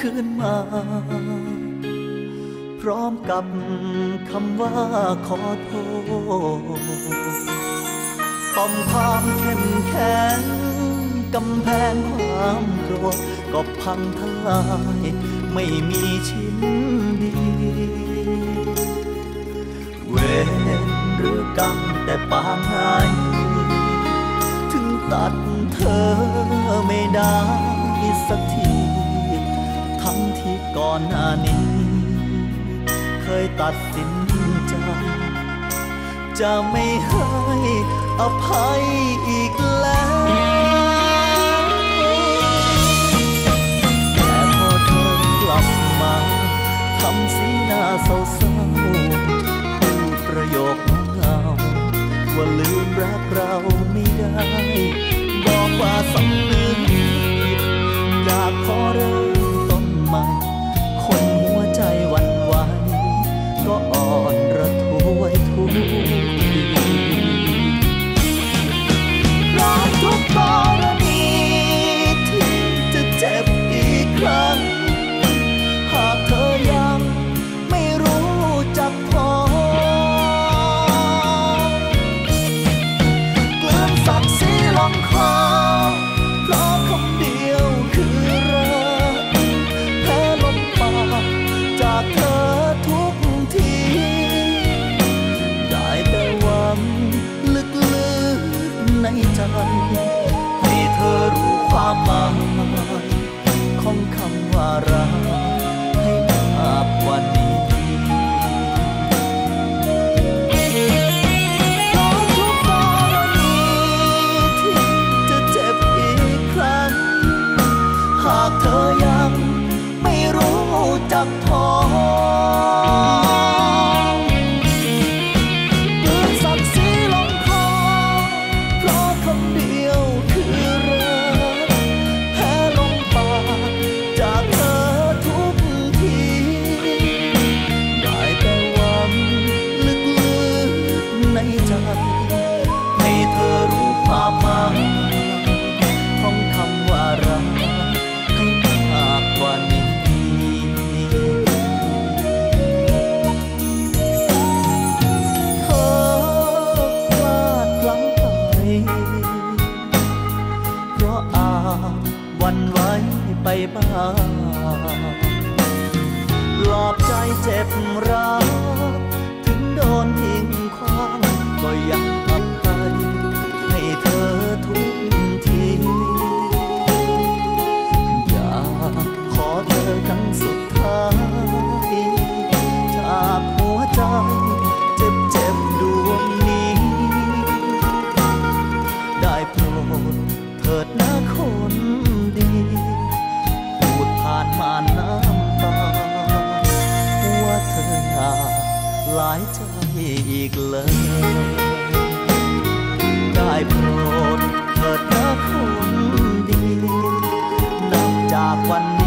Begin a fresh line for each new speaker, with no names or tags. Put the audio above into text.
คืนมา พร้อมกับคำว่าขอโทษป้อมความเข้มแข็งกำแพงความโกรธก็พังทลาย ไม่มีชิ้นดี เวรหรือกรรมแต่ปางไงถึงตัดเธอไม่ได้สักที อนหน้านี้ เคยตัดสินใจ จะไม่ให้อภัยอีกแล้วแต่พอเธอกลับมาทำสีหน้าเศร้าๆพูดประโยคเงาว่าลืมรักเราไม่ได้ บอกว่าสำนึกอยากขอเริ่มต้นใหม่ อ่อนระทวยทุกทีร้องทุกตอน ปลอบใจเจ็บร้าถึงโดนทิ้งขว้างก็ยังอภัยให้เธอทุกทีอยากขอเธอครั้งสุดท้ายจากหัวใจเจ็บเจ็บดวงนี้ ได้โปรดเถิดนะค ผ่านน้ำตา ว่าเธออยากหลายใจอีกเลย ได้โปรดเถิดนะคนดี นับจากวัน